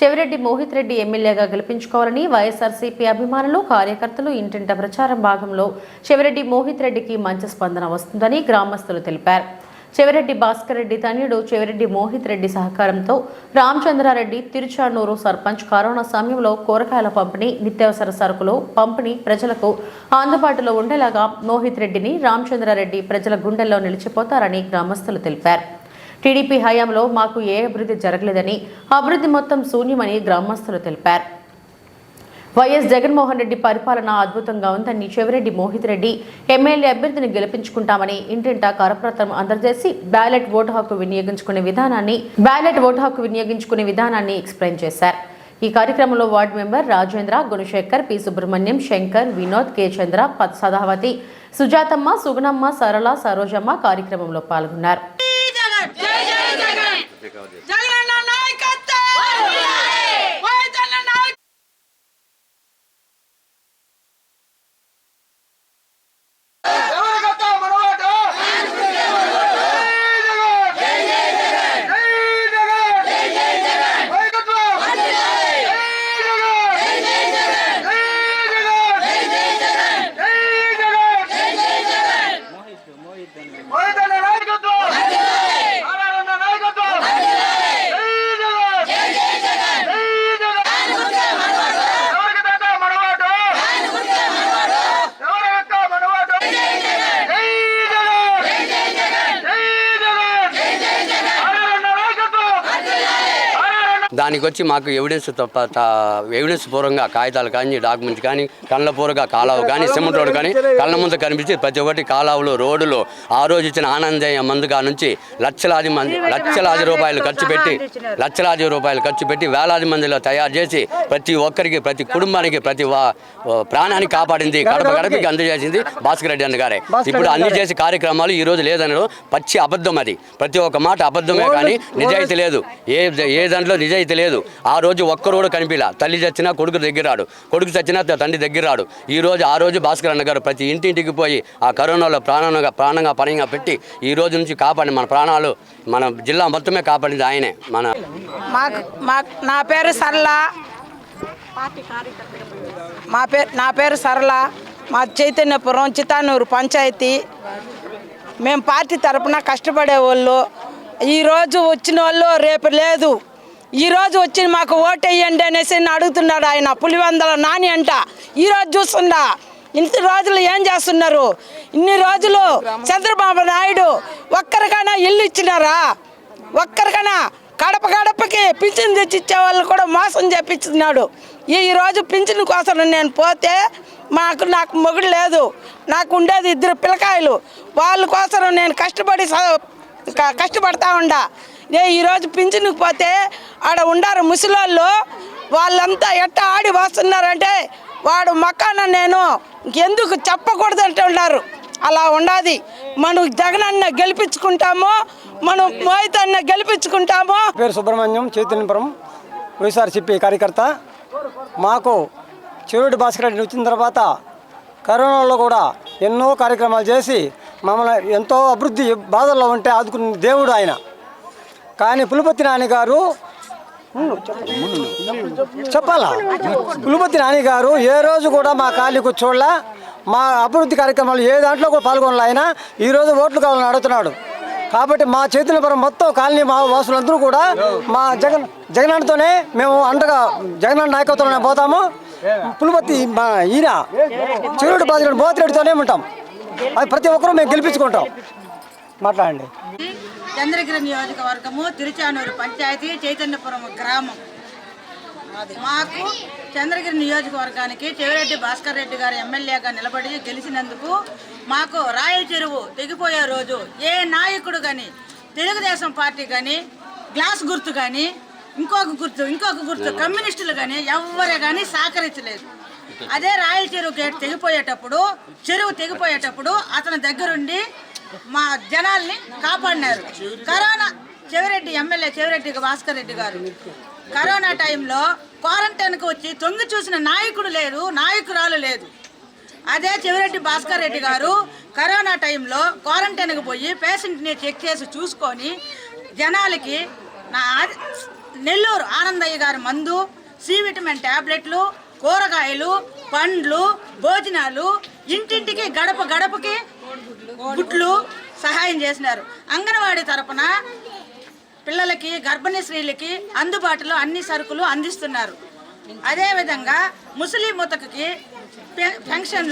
చెవిరెడ్డి మోహిత్ రెడ్డి ఎమ్మెల్యేగా గెలిపించుకోవాలని వైఎస్ఆర్సీపీ అభిమానులు కార్యకర్తలు ఇంటింట ప్రచారం భాగంలో చెవిరెడ్డి మోహిత్ రెడ్డికి మంచి స్పందన వస్తుందని గ్రామస్తులు తెలిపారు. చెవిరెడ్డి భాస్కర్ రెడ్డి తనయుడు చెవిరెడ్డి మోహిత్ రెడ్డి సహకారంతో రామచంద్రారెడ్డి తిరుచానూరు సర్పంచ్ కరోనా సమయంలో కూరగాయల పంపిణీ నిత్యావసర సరుకులు పంపిణీ ప్రజలకు అందుబాటులో ఉండేలాగా మోహిత్ రెడ్డిని రామచంద్రారెడ్డి ప్రజల గుండెల్లో నిలిచిపోతారని గ్రామస్తులు తెలిపారు. టీడీపీ హయాంలో మాకు ఏ అభివృద్ధి జరగలేదని అభివృద్ధి మొత్తం శూన్యమని గ్రామస్తులు తెలిపారు. వైఎస్ జగన్మోహన్ రెడ్డి పరిపాలన అద్భుతంగా ఉందని చెవిరెడ్డి మోహిత్ రెడ్డి ఎమ్మెల్యే అభ్యర్థిని గెలిపించుకుంటామని ఇంటింటా కరపత్రం అందజేసి బ్యాలెట్ ఓటు హక్కు వినియోగించుకునే విధానాన్ని బ్యాలెట్ ఓటు హక్కు వినియోగించుకునే విధానాన్ని ఎక్స్ప్లెయిన్ చేశారు. ఈ కార్యక్రమంలో ward member Rajendra Gunasekhar P. Subrahmanyam Shankar Vinod K. Chandra పద్ సదావతి సుజాతమ్మ సుగుణమ్మ సరళ సరోజమ్మ కార్యక్రమంలో పాల్గొన్నారు. జై జగన్ దానికి వచ్చి మాకు ఎవిడెన్స్ తప్ప ఎవిడెన్స్ పూర్వంగా కాగితాలు కానీ డాక్యుమెంట్స్ కానీ కళ్ళ పూరగా కాలువ కానీ సిమెంట్ రోడ్డు కానీ కళ్ళ ముందు కనిపించి ప్రతి ఒక్కటి కాలువలు రోడ్లు ఆ రోజు ఇచ్చిన ఆనందయ్య మందుగా నుంచి లక్షలాది మంది లక్షలాది రూపాయలు ఖర్చు పెట్టి లక్షలాది రూపాయలు ఖర్చు పెట్టి వేలాది మందిలో తయారు చేసి ప్రతి ఒక్కరికి ప్రతి కుటుంబానికి ప్రతి వా- ప్రాణాన్ని కాపాడింది. గడప గడపకి అందజేసింది భాస్కర్ రెడ్డి అన్న గారే. ఇప్పుడు అన్ని చేసే కార్యక్రమాలు ఈ రోజు లేదనడం పచ్చి అబద్ధం అది. ప్రతి ఒక్క మాట అబద్ధమే కానీ నిజాయితీ లేదు. ఏ ఏ దాంట్లో నిజాయితీ లేదు. ఆ రోజు ఒక్కరు కూడా కనిపిలా. తల్లి చచ్చినా కొడుకు దగ్గరాడు. కొడుకు చచ్చినా తండ్రి తండ్రి దగ్గరాడు. ఈ రోజు ఆ రోజు భాస్కర్ అన్న గారు ప్రతి ఇంటింటికి పోయి ఆ కరోనాలో ప్రాణంగా ప్రాణంగా పణంగా పెట్టి ఈ రోజు నుంచి కాపాడి మన ప్రాణాలు మన జిల్లా మొత్తమే కాపాడింది ఆయనే. మన మాకు నా పేరు సరళ. మా పేరు నా పేరు సరళ. మా చైతన్యపురం చితానూరు పంచాయతీ. మేము పార్టీ తరపున కష్టపడే వాళ్ళు ఈరోజు వచ్చిన వాళ్ళు రేపు లేదు. ఈరోజు వచ్చి మాకు ఓటేయండి అనేసి అడుగుతున్నాడు ఆయన. పులివందల నాని అంట. ఈరోజు చూస్తుండా. ఇంత రోజులు ఏం చేస్తున్నారు? ఇన్ని రోజులు చంద్రబాబు నాయుడు ఒక్కరికైనా ఇల్లు ఇచ్చినారా? ఒక్కరికైనా కడప గడపకి పింఛన్ తెచ్చి ఇచ్చే వాళ్ళు కూడా మోసం చేపించున్నాడు ఈరోజు పింఛను పింఛన్ కోసం నేను పోతే మాకు నాకు మొగుడు లేదు. నాకు ఉండేది ఇద్దరు పిల్లకాయలు. వాళ్ళ కోసం నేను కష్టపడి కష్టపడతా ఉండా. నే ఈరోజు పింఛన్కి పోతే ఆడ ఉండారు ముసలోళ్ళు వాళ్ళంతా ఎట్ట ఆడి వస్తున్నారంటే వాడు మకాన నేను ఎందుకు చెప్పకూడదు అంటున్నారు అలా ఉండాది. మనం జగనన్న గెలిపించుకుంటాము మనం మోహిత్ అన్న గెలిపించుకుంటాము పేరు సుబ్రహ్మణ్యం చైతన్యపురం వైఎస్ఆర్సీపీ కార్యకర్త. మాకు చెవిటి భాస్కర్ రెడ్డి వచ్చిన తర్వాత కరోనాలో కూడా ఎన్నో కార్యక్రమాలు చేసి మమ్మల్ని ఎంతో అభివృద్ధి బాధల్లో ఉంటే ఆదుకున్న దేవుడు ఆయన. కానీ పులుపతి నాన్నగారు గారు చెప్పాలా? పులుపతి నాని గారు ఏ రోజు కూడా మా ఖాళీకు కూర్చోళ్ళ మా అభివృద్ధి కార్యక్రమాలు ఏ దాంట్లో కూడా పాల్గొనాలి ఆయన. ఈరోజు ఓట్లు కావాలని అడుగుతున్నాడు. కాబట్టి మా చేతుల పరం మొత్తం కాలనీ మా వాసులందరూ కూడా మా జగన్ జగనన్నతోనే మేము అండగా జగనన్న నాయకత్వంలోనే పోతాము. పులిపతి మా ఈయన చిరుడు బాధితుడు బోతిరెడ్డితోనే ఉంటాం. అది ప్రతి ఒక్కరూ మేము గెలిపించుకుంటాం. మాట్లాడండి. చంద్రగిరి నియోజకవర్గము తిరుచానూరు పంచాయతీ చైతన్యపురం గ్రామం. మాకు చంద్రగిరి నియోజకవర్గానికి చెవిరెడ్డి భాస్కర్ రెడ్డి గారు ఎమ్మెల్యేగా నిలబడి గెలిచినందుకు మాకు రాయల చెరువు తెగిపోయే రోజు ఏ నాయకుడు కానీ తెలుగుదేశం పార్టీ కానీ గ్లాస్ గుర్తు కానీ ఇంకొక గుర్తు ఇంకొక గుర్తు కమ్యూనిస్టులు కానీ ఎవరు కానీ సహకరించలేదు. అదే రాయల చెరువు గేట్ తెగిపోయేటప్పుడు చెరువు తెగిపోయేటప్పుడు అతని దగ్గరుండి మా జనాల్ని కాపాడినారు. కరోనా చెవిరెడ్డి ఎమ్మెల్యే చెవిరెడ్డి భాస్కర్ రెడ్డి గారు. కరోనా టైంలో క్వారంటైన్కి వచ్చి తొంగి చూసిన నాయకుడు లేరు నాయకురాలు లేదు. అదే చెవిరెడ్డి భాస్కర్ రెడ్డి గారు కరోనా టైంలో క్వారంటైన్కి పోయి పేషెంట్ని చెక్ చేసి చూసుకొని జనాలకి నా నెల్లూరు ఆనందయ్య గారి మందు సి విటమిన్ టాబ్లెట్లు కూరగాయలు పండ్లు భోజనాలు ఇంటింటికి గడప గడపకి గుడ్లు సహాయం చేసినారు. అంగన్వాడీ తరపున పిల్లలకి గర్భిణీ స్త్రీలకి అందుబాటులో అన్ని సరుకులు అందిస్తున్నారు. అదేవిధంగా ముసలి ముతకకి పెన్షన్లు